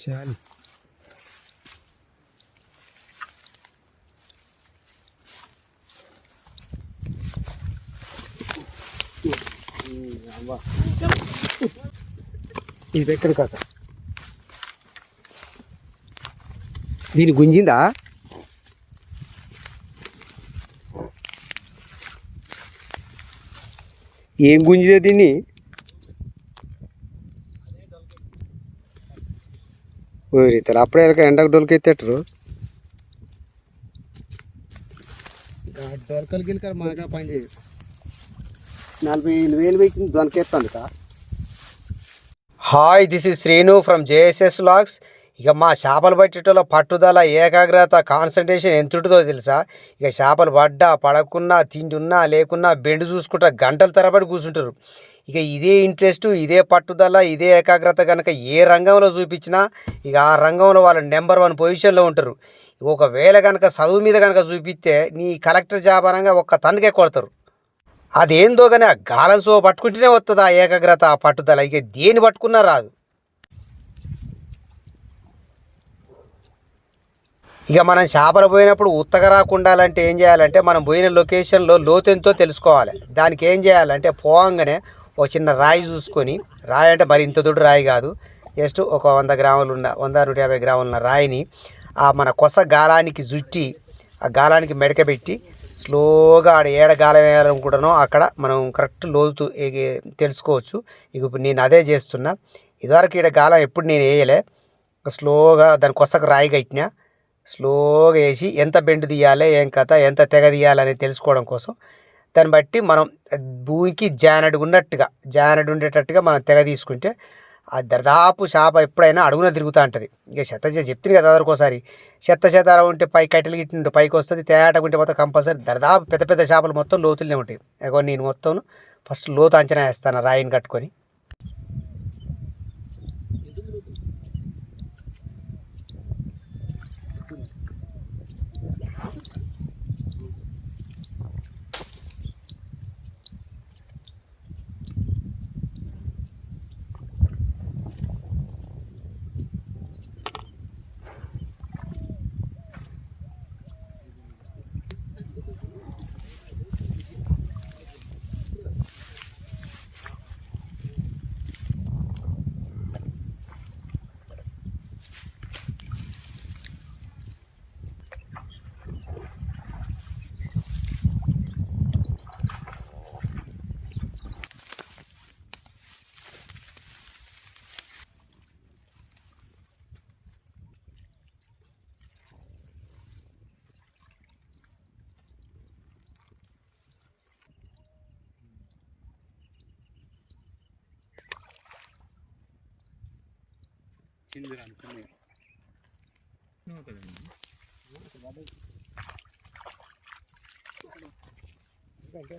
చాలు ఇది ఎక్కడ కాక? దీని గుంజిందా? ఏం గుంజిదే దీన్ని? ఊరితారు. అప్పుడే వెళ్ళక ఎండకు డొలికెత్తేటరు. డొలకలు గిలకలు మనగా పని చేయదు నలభై ఎనిమిది వేలు వెయ్యి దొనకెత్తాను కా hi this is Srinu from JSS logs ఇక మా చేపలు పట్టేటలో పట్టుదల ఏకాగ్రత కాన్సన్ట్రేషన్ ఎంత ఉంటుందో తెలుసా? ఇక చేపలు పడ్డా పడకున్నా తిండి ఉన్నా లేకున్నా బెండు చూసుకుంటా గంటల తరబడి కూర్చుంటారు. ఇక ఇదే ఇంట్రెస్ట్ ఇదే పట్టుదల ఇదే ఏకాగ్రత కనుక ఏ రంగంలో చూపించినా ఇక ఆ రంగంలో వాళ్ళు నెంబర్ వన్ పొజిషన్లో ఉంటారు. ఒకవేళ కనుక చదువు మీద కనుక చూపిస్తే నీ కలెక్టర్ జాబ్ అనగా ఒక్క తనకే కొడతారు. అదేందో కానీ ఆ గాలం సో పట్టుకుంటేనే వస్తుంది ఆ ఏకాగ్రత ఆ పట్టుదల? ఇక దేని పట్టుకున్నా రాదు. ఇక మనం చేపలు పోయినప్పుడు ఉత్తగా రాకుండాలంటే ఏం చేయాలంటే మనం పోయిన లొకేషన్లో లోతెంతో తెలుసుకోవాలి. దానికి ఏం చేయాలంటే పోవంగానే ఒక చిన్న రాయి చూసుకొని రాయి అంటే మరి ఇంత దొడ్డు రాయి కాదు. జస్ట్ ఒక వంద గ్రాములు ఉన్న వంద నూట యాభై గ్రాములు ఉన్న రాయిని ఆ మన కొస గాలానికి జుట్టి ఆ గాలానికి మెడకబెట్టి స్లోగా ఆడ ఏడ గాలం వేయాలనుకుంటున్నాం అక్కడ మనం కరెక్ట్ లోతు తెలుసుకోవచ్చు. ఇక ఇప్పుడు నేను అదే చేస్తున్నా. ఇదివరకు ఈడ గాలం ఎప్పుడు నేను వేయలే. స్లోగా దాని కొసకు రాయి కట్టినా స్లోగా వేసి ఎంత బెండు తీయాలి ఏం కథ ఎంత తెగ తీయాలని తెలుసుకోవడం కోసం దాన్ని బట్టి మనం భూమికి జానడు ఉన్నట్టుగా జానడు ఉండేటట్టుగా మనం తెగ తీసుకుంటే ఆ దర్దాపు చేప ఎప్పుడైనా అడుగున తిరుగుతూ ఉంటుంది. ఇక చెత్త చెప్తుంది కదా ఒకసారి చెత్త చెత్త ఉంటే పై కట్టెలు గిట్టింటే పైకి వస్తుంది తేటగా ఉంటే మొత్తం కంపల్సరీ దర్దాపు పెద్ద పెద్ద చేపలు మొత్తం లోతులనే ఉంటాయి. ఇగో నేను మొత్తం ఫస్ట్ లోతు అంచనా వేస్తాను రాయిని కట్టుకొని. చిల్లురాని చిన్న నువ్వు కదండి ఎందుకంటే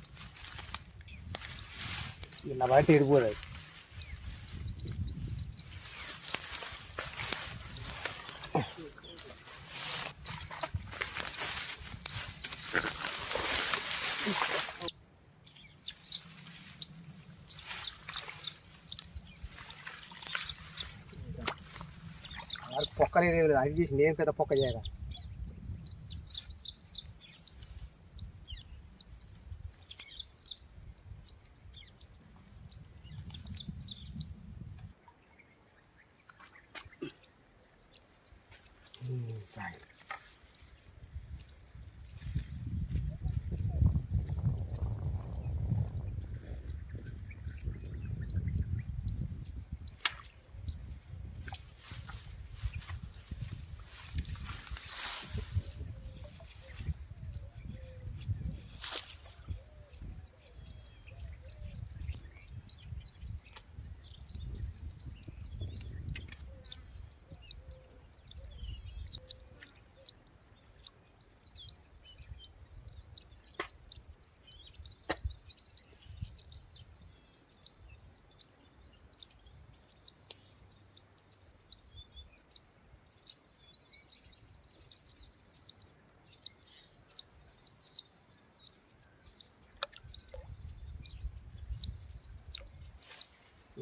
ఇలా బయట ఎడిపోరాయి పొక్కలేదు అది. చేసి నేను పెద్ద పొక్క చేయగా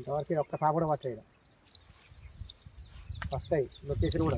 ఇంతవరకు ఒక్క సాగు కూడా వచ్చాయి ఫస్ట్ అయ్యి లొకేషన్ కూడా.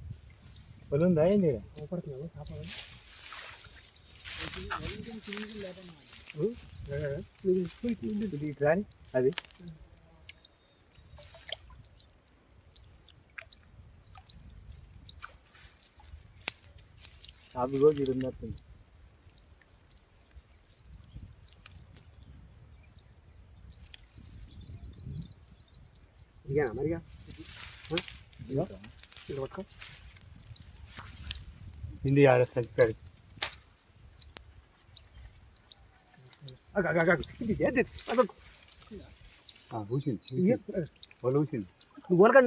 పొలుందా ఏంది? రాని అది. అదిగో ఇది ఉన్నట్టుంది. ఇక మరిగా. ఇలా పట్టుకో హిందీ ఆడ చచ్చిపోయాడు ఇది వాళ్ళు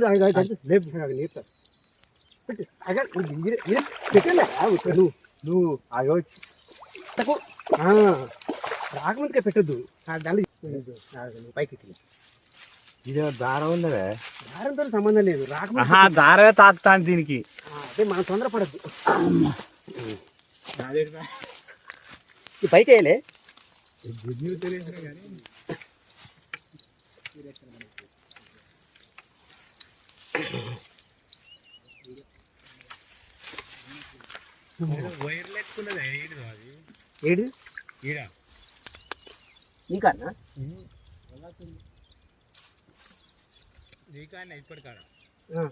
అగ, అగ. లేపు, లేపుతా. నువ్వు నువ్వు. ఆ, రాకముందుకే పెట్టద్దు దాని పైకి. ఇది దారం ఉన్నదే దారంతో సంబంధం లేదు. ఆహా దారమే తాకుతాను దీనికి. అదే మనం తొందరపడద్దు ఈ పైకి వేయలే? వైర్ లెక్కున్నదే అది. ఏడు ఈడ. నీకన్నా నీకానే ఇప్పటికాడ ఆ.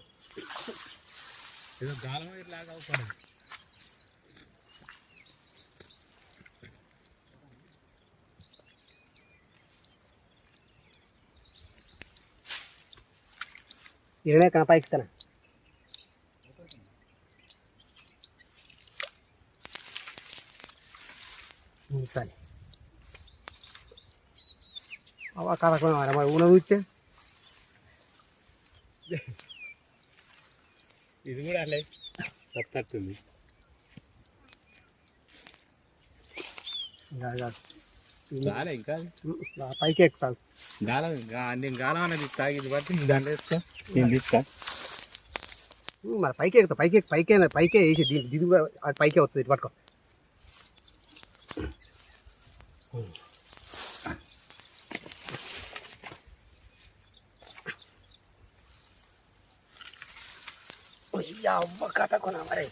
ఏదో గాలం వైర్ లాగా అవుపడదు ఇరవై కన్నా పైకి ఇస్తాను సరే అవ కథకున్నా మరి ఊన చూస్తే ఇది కూడా అలే తప్పట్టుంది చాలే ఇంకా. పైకి ఎక్కుతాను గాలం నేను గాలం అనేది తాగి బట్టి దాంట్లో వేసుకో నేను తీస్తా. మరి పైకి ఎక్కుతా పైకి పైకే పైకే వేసి దీని దిగు పైకే వస్తుంది ఇటు పట్టుకో. అవ్వ కథ కొన మరి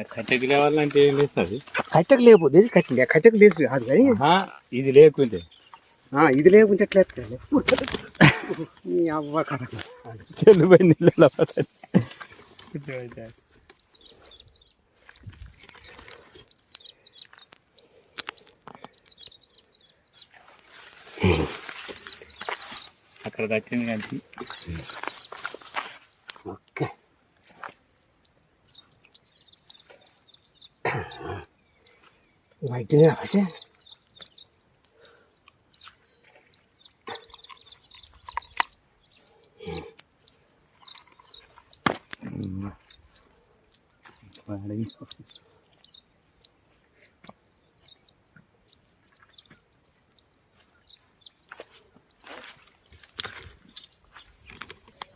కట్టెకి లేవాలంటే ఏం లేస్తుంది? కట్టెకు లేపు దేని కట్టింది కట్టెకు లేదు కాదు కానీ ఇది లేకుంటే. ఆ, ఇది లేకుంటే ఎట్లా అవ్వ చెల్లిపోయి. అక్కడ దక్కింది కానీ. വൈറ്റിനെ പക്ഷേ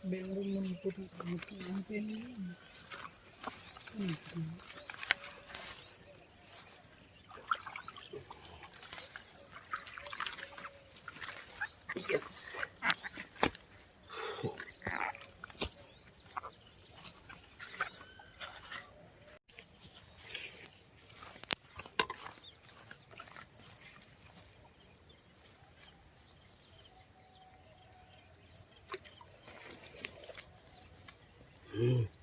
Belum menentukan kebutuhan penyanyi. Mm.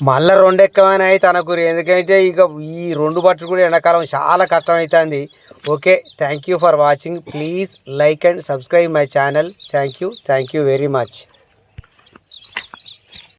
మళ్ళీ రెండు ఎక్కమని అయితే అనకూరు ఎందుకంటే ఇక ఈ రెండు బట్టలు కూడా ఎండాకాలం చాలా కష్టం అవుతుంది okay thank you for watching please like and subscribe my channel thank you thank you very much